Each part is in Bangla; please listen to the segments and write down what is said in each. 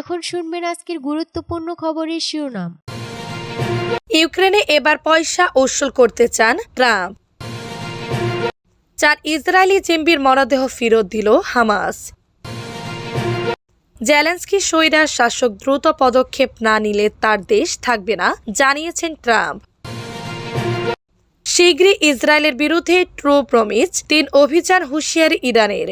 এখন শুনবেন আজকের গুরুত্বপূর্ণ খবরের শিরোনাম। ইউক্রেনে এবার পয়সা উসুল করতে চান ট্রাম্প। চার ইসরায়েলি জিম্বির মরদেহ ফেরত দিল হামাস। জেলেন্সকি সৈরার শাসক দ্রুত পদক্ষেপ না নিলে তার দেশ থাকবে না, জানিয়েছেন ট্রাম্প। শীঘ্রই ইসরায়েলের বিরুদ্ধে ট্রু প্রমিজ তিন অভিযান হুঁশিয়ারি ইরানের।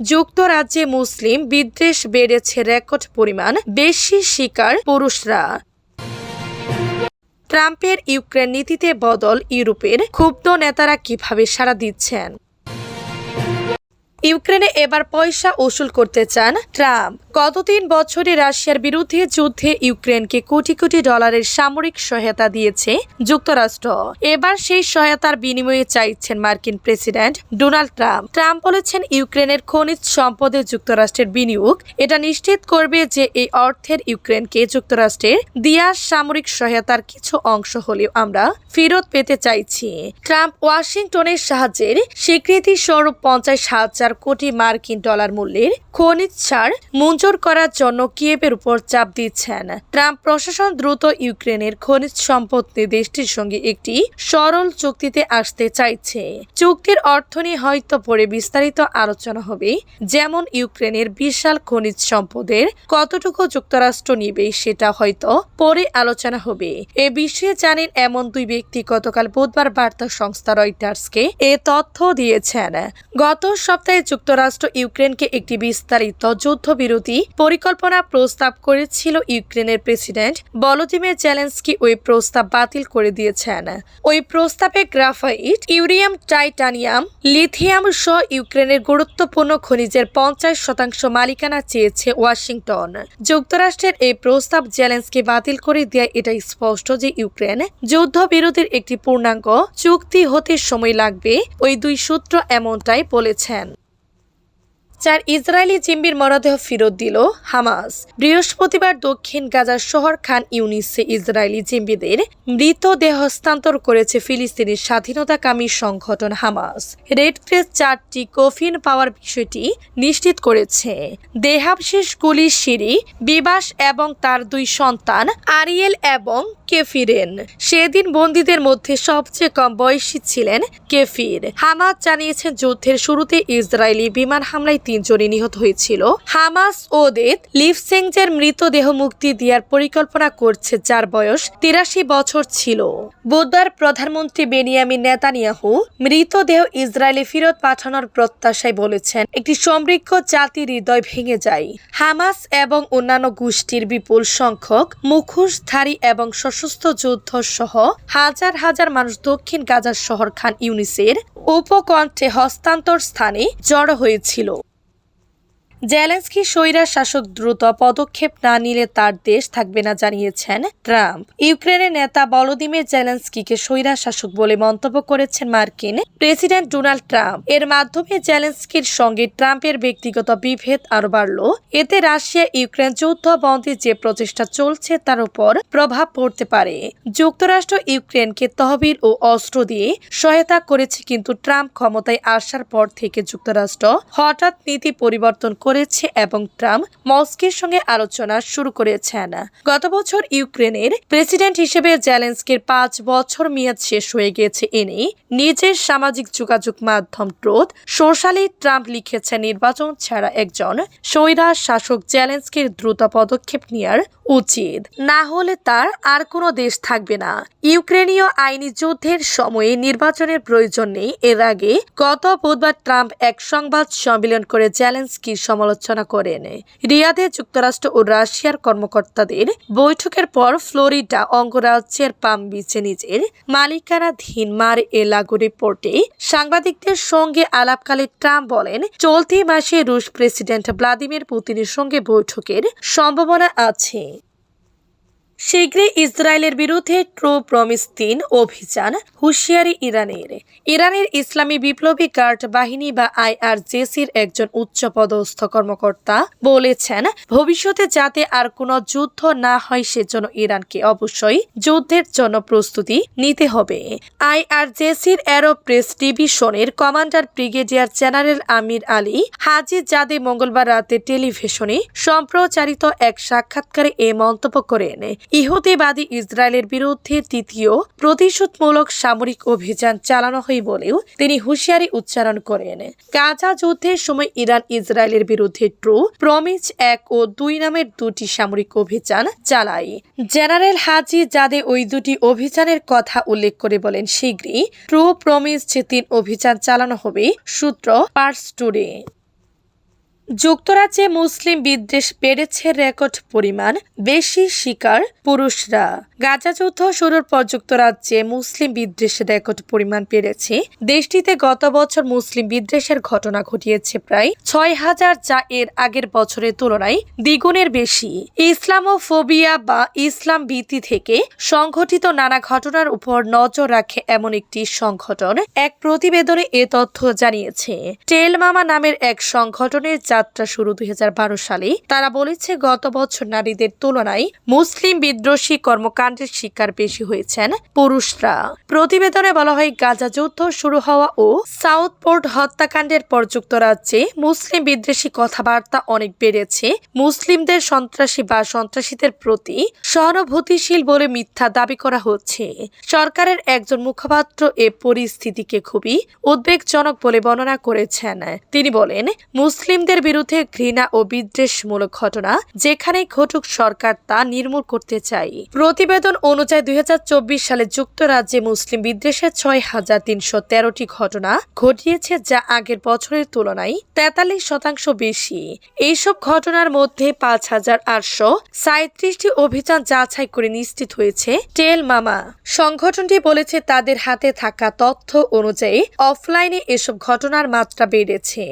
যুক্তরাজ্যে মুসলিম বিদ্বেষ বেড়েছে রেকর্ড পরিমাণ বেশি শিকার পুরুষরা। ট্রাম্পের ইউক্রেন নীতিতে বদল ইউরোপের ক্ষুব্ধ নেতারা কীভাবে সাড়া দিচ্ছেন? ইউক্রেনে এবার পয়সা ওসুল করতে চান ট্রাম্প। গত তিন বছরে রাশিয়ার বিরুদ্ধে যুদ্ধে ইউক্রেনকে কোটি কোটি ডলারের সামরিক সহায়তা দিয়েছে যুক্তরাষ্ট্র। এবার সেই সহায়তার বিনিময়ে চাইছেন মার্কিন প্রেসিডেন্ট ডোনাল্ড ট্রাম্প। ট্রাম্প বলেছেন ইউক্রেনের খনিজ সম্পদে যুক্তরাষ্ট্রের বিনিয়োগ। এটা নিশ্চিত করবে যে এই অর্থের ইউক্রেনকে যুক্তরাষ্ট্রের দিয়া সামরিক সহায়তার কিছু অংশ হলেও আমরা ফেরত পেতে চাইছি। ট্রাম্প ওয়াশিংটনের সাহায্যের স্বীকৃতি স্বরূপ পঞ্চাশ হাজার কোটি মার্কিন ডলার মূল্যের খনিজ ছাড় মঞ্জুর করার জন্য কিয়েভের উপর চাপ দিচ্ছেন। ট্রাম্প প্রশাসন দ্রুত ইউক্রেনের খনিজ সম্পদ দেশটির সঙ্গে একটি সরল চুক্তিতে আসতে চাইছে। চুক্তির অর্থ নিয়ে হয়তো পরে বিস্তারিত আলোচনা হবে, যেমন ইউক্রেনের বিশাল খনিজ সম্পদের কতটুকু যুক্তরাষ্ট্র নিবে সেটা হয়তো পরে আলোচনা হবে। এ বিষয়ে জানেন এমন দুই ব্যক্তি গতকাল বুধবার বার্তা সংস্থা রয়টার্সকে এ তথ্য দিয়েছেন। গত সপ্তাহে যুক্তরাষ্ট্র ইউক্রেনকে একটি বিস্তারিত যুদ্ধবিরতি পরিকল্পনা প্রস্তাব করেছিল ইউক্রেনের প্রেসিডেন্ট বলোদিমির জেলেন্সকি ওই প্রস্তাব বাতিল করে দিয়েছেন। ওই প্রস্তাবে গ্রাফাইট, ইউরিয়াম, টাইটানিয়াম, লিথিয়াম সহ ইউক্রেনের গুরুত্বপূর্ণ খনিজের পঞ্চাশ শতাংশ মালিকানা চেয়েছে ওয়াশিংটন। যুক্তরাষ্ট্রের এই প্রস্তাব জেলেন্সকি বাতিল করে দেয় এটা স্পষ্ট যে ইউক্রেন যুদ্ধবিরতির একটি পূর্ণাঙ্গ চুক্তি হতে সময় লাগবে, ওই দুই সূত্র এমনটাই বলেছেন। চার ইসরায়েলি জিম্বির মরদেহ ফেরত দিল হামাস। বৃহস্পতিবার দক্ষিণ গাজার শহর খান ইউনিসে ইসরায়েলি জিম্বিদের মৃতদেহ হস্তান্তর করেছে ফিলিস্তিনি স্বাধীনতাকামী সংগঠন হামাস। রেড ক্রেস চারটি কফিন পাওয়ার বিষয়টি নিশ্চিত করেছে। দেহাবশেষ গুলি সিঁড়ি, বিবাস এবং তার দুই সন্তান আরিয়েল এবং কেফিরেন। সেদিন বন্দীদের মধ্যে সবচেয়ে কম বয়সী ছিলেন কেফির। হামাস জানিয়েছেন যুদ্ধের শুরুতে ইসরায়েলি বিমান হামলায় তিনজনই নিহত হয়েছিল। হামাস ওদের লিফসেংজের মৃতদেহ মুক্তি দেওয়ার পরিকল্পনা করছে, যার বয়স তিরাশি বছর ছিল। বুধবার প্রধানমন্ত্রী বেনিয়ামিন নেতানিয়াহু মৃতদেহ ইসরায়েলে ফেরত পাঠানোর প্রত্যাশায় বলেছেন, একটি সমৃদ্ধ জাতির হৃদয় ভেঙে যায়। হামাস এবং অন্যান্য গোষ্ঠীর বিপুল সংখ্যক মুখোশধারী এবং সশস্ত্র যুদ্ধ সহ হাজার হাজার মানুষ দক্ষিণ গাজার শহর খান ইউনিসের উপকণ্ঠে হস্তান্তর স্থানে জড়ো হয়েছিল। জেলেন্সকি স্বৈরা শাসক দ্রুত পদক্ষেপ না নিলে তার দেশ থাকবে না জানিয়েছেন ট্রাম্প। ইউক্রেনের নেতা বলোদিমির জেলেন্সকিকে স্বৈরা শাসক বলে মন্তব্য করেছেন মার্কিন প্রেসিডেন্ট ডোনাল্ড ট্রাম্প। এর মাধ্যমে জেলেন্সকির সঙ্গে ট্রাম্পের ব্যক্তিগত বিভেদ আরও বাড়ল। এতে রাশিয়া, ইউক্রেন যুদ্ধ বন্ধের যে প্রচেষ্টা চলছে তার উপর প্রভাব পড়তে পারে। যুক্তরাষ্ট্র, ইউক্রেনকে তহবিল ও অস্ত্র দিয়ে সহায়তা করেছে, কিন্তু ট্রাম্প ক্ষমতায় আসার পর থেকে যুক্তরাষ্ট্র হঠাৎ নীতি পরিবর্তন করেছে এবং ট্রাম্প মস্কের সঙ্গে আলোচনা শুরু করেছেন। গত বছর ইউক্রেনের প্রেসিডেন্ট হিসেবে জেলেন্সকির পাঁচ বছর মেয়াদ শেষ হয়ে গেছে এনে নিজের সামাজিক যোগাযোগ মাধ্যম ট্রোথ সোশ্যালে ট্রাম্প লিখেছে নির্বাচন ছাড়া একজন স্বৈরা শাসক জেলেন্সকির দ্রুত পদক্ষেপ নেওয়ার উচিত। না হলে তার আর কোনো দেশ থাকবে না। ইউক্রেনীয় আইনি যুদ্ধের সময়ে নির্বাচনের প্রয়োজন নেই। এর আগে গত বুধবার ট্রাম্প এক সংবাদ সম্মেলন করে জেলেন্সকির সমালোচনা করেন রিয়াদে যুক্তরাষ্ট্র ও রাশিয়ার কর্মকর্তাদের বৈঠকের পর ফ্লোরিডা অঙ্গরাজ্যের পাম বিচে নিজের মালিকানাধীন মার এলাগো রিপোর্টে সাংবাদিকদের সঙ্গে আলাপকালে ট্রাম্প বলেন, চলতি মাসে রুশ প্রেসিডেন্ট ভ্লাদিমির পুতিনের সঙ্গে বৈঠকের সম্ভাবনা আছে। শীঘ্রই ইসরায়েলের বিরুদ্ধে ট্রু প্রমিস তিন অভিযান হুঁশিয়ারি ইরানের। ইরানের ইসলামী বিপ্লবী গার্ড বাহিনী বা আইআরজেসির একজন উচ্চপদস্থ কর্মকর্তা বলেছেন, ভবিষ্যতে যাতে আর কোনো যুদ্ধ না হয় সেজন্য ইরানকে অবশ্যই যুদ্ধের জন্য প্রস্তুতি নিতে হবে। আইআরজেসির অ্যারোপ্রেস ডিভিশনের commander brigadier general Amir Ali Hajizadeh মঙ্গলবার রাতে টেলিভিশনে সম্প্রচারিত এক সাক্ষাৎকারে এ মন্তব্য করেন। ইহুদিবাদী ইসরায়েলের বিরুদ্ধে তৃতীয় প্রতিশোধমূলক সামরিক অভিযান চালানো হয় বলেও তিনি হুঁশিয়ারি উচ্চারণ করেন। গাজা যুদ্ধের সময় ইরান ইসরায়েলের বিরুদ্ধে ট্রু প্রমিস এক ও দুই নামের দুটি সামরিক অভিযান চালায়। জেনারেল হাজি জাদে ওই দুটি অভিযানের কথা উল্লেখ করে বলেন শীঘ্রই ট্রু প্রমিস যে তিন অভিযান চালানো হবে, সূত্র পার্স টুডে। যুক্তরাজ্যে মুসলিম বিদ্বেষ বেড়েছে রেকর্ড পরিমাণ, বেশি শিকার পুরুষরা। গাজা যুদ্ধ শুরুর পর যুক্তরাজ্যে মুসলিম বিদ্বেষের রেকর্ড পরিমাণ বেড়েছে। দেশটিতে গত বছর মুসলিম বিদ্বেষের ঘটনা ঘটিয়েছে প্রায় ছয় হাজার, যা এর আগের বছরের তুলনায় দ্বিগুণের বেশি। ইসলামোফোবিয়া বা ইসলাম ভীতি থেকে সংঘটিত নানা ঘটনার উপর নজর রাখে এমন একটি সংগঠন, এক প্রতিবেদনে এ তথ্য জানিয়েছে। টেল মামা নামের এক সংগঠনের যাত্রা শুরু দুই হাজার বারো সালে। তারা বলেছে, গত বছর নারীদের তুলনায় মুসলিম বিদ্রোহী কর্মকাণ্ডের শিকার বেশি হয়েছেন পুরুষরা। প্রতিবেদনে বলা হয়, গাজা যুদ্ধ শুরু হওয়া ও সাউথপোর্ট হত্যাকাণ্ডের পর যুক্তরাজ্যে মুসলিম বিদ্বেষী কথাবার্তা অনেক বেড়েছে। মুসলিমদের সন্ত্রাসী বা সন্ত্রাসীদের প্রতি সহানুভূতিশীল বলে মিথ্যা দাবি করা হচ্ছে। সরকারের একজন মুখপাত্র এ পরিস্থিতিকে খুবই উদ্বেগজনক বলে বর্ণনা করেছেন। তিনি বলেন, মুসলিমদের বিরুদ্ধে ঘৃণা ও বিদ্বেষমূলক ঘটনা যেখানে ঘটুক সরকার তা নির্মূল করতে চাই প্রতিবেদন অনুযায়ী দুই হাজার চব্বিশ সালে যুক্তরাজ্যে মুসলিম বিদ্বেষের ছয় হাজার তিনশো তেরোটি ঘটনা ঘটিয়েছে যা আগের বছরের তুলনায় তেতাল্লিশ শতাংশ বেশি। এইসব ঘটনার মধ্যে পাঁচ হাজার আটশো সাঁত্রিশটি অভিযান যাচাই করে নিশ্চিত হয়েছে টেল মামা। সংগঠনটি বলেছে, তাদের হাতে থাকা তথ্য অনুযায়ী অফলাইনে এসব ঘটনার মাত্রা বেড়েছে।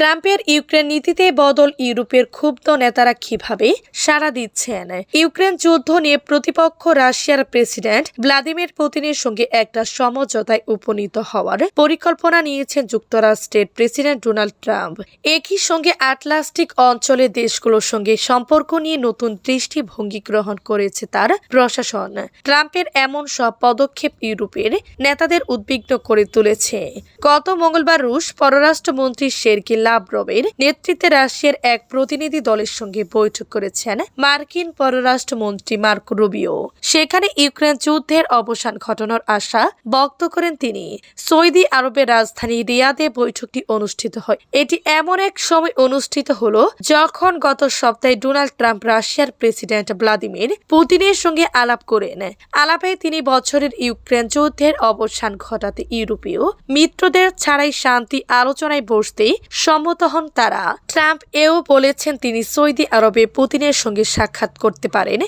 ট্রাম্পের ইউক্রেন নীতিতে বদল ইউরোপের ক্ষুব্ধ নেতারা কীভাবে সাড়া দিচ্ছেন? ইউক্রেন যুদ্ধ নিয়ে প্রতিপক্ষ রাশিয়ার প্রেসিডেন্ট ভ্লাদিমির পুতিনের সঙ্গে একটা সমঝোতায় উপনীত হওয়ার পরিকল্পনা নিয়েছেন যুক্তরাষ্ট্রের প্রেসিডেন্ট ডোনাল্ড ট্রাম্প। একই সঙ্গে আটলান্টিক অঞ্চলের দেশগুলোর সঙ্গে সম্পর্ক নিয়ে নতুন দৃষ্টিভঙ্গি গ্রহণ করেছে তার প্রশাসন। ট্রাম্পের এমন সব পদক্ষেপ ইউরোপের নেতাদের উদ্বিগ্ন করে তুলেছে। গত মঙ্গলবার রুশ পররাষ্ট্রমন্ত্রী শেরকি লাভরবের নেতৃত্বে রাশিয়ার এক প্রতিনিধি দলের সঙ্গে বৈঠক করেছেন মার্কিন পররাষ্ট্রমন্ত্রী মার্ক রুবিও। সেখানে ইউক্রেন যুদ্ধের অবসান ঘটানোর আশা ব্যক্ত করেন তিনি। সৌদি আরবের রাজধানী রিয়াদে বৈঠকটি অনুষ্ঠিত হয়। এটি এমন এক সময় অনুষ্ঠিত হলো যখন গত সপ্তাহে ডোনাল্ড ট্রাম্প রাশিয়ার প্রেসিডেন্ট ভ্লাদিমির পুতিনের সঙ্গে আলাপ করেন। আলাপে তিনি বছরের ইউক্রেন যুদ্ধের অবসান ঘটাতে ইউরোপীয় মিত্রদের ছাড়াই শান্তি আলোচনায় বসতে সম্মত হন তারা। ট্রাম্প এও বলেছেন তিনি সৌদি আরবে পুতিনের সঙ্গে সাক্ষাৎ করতে পারেন।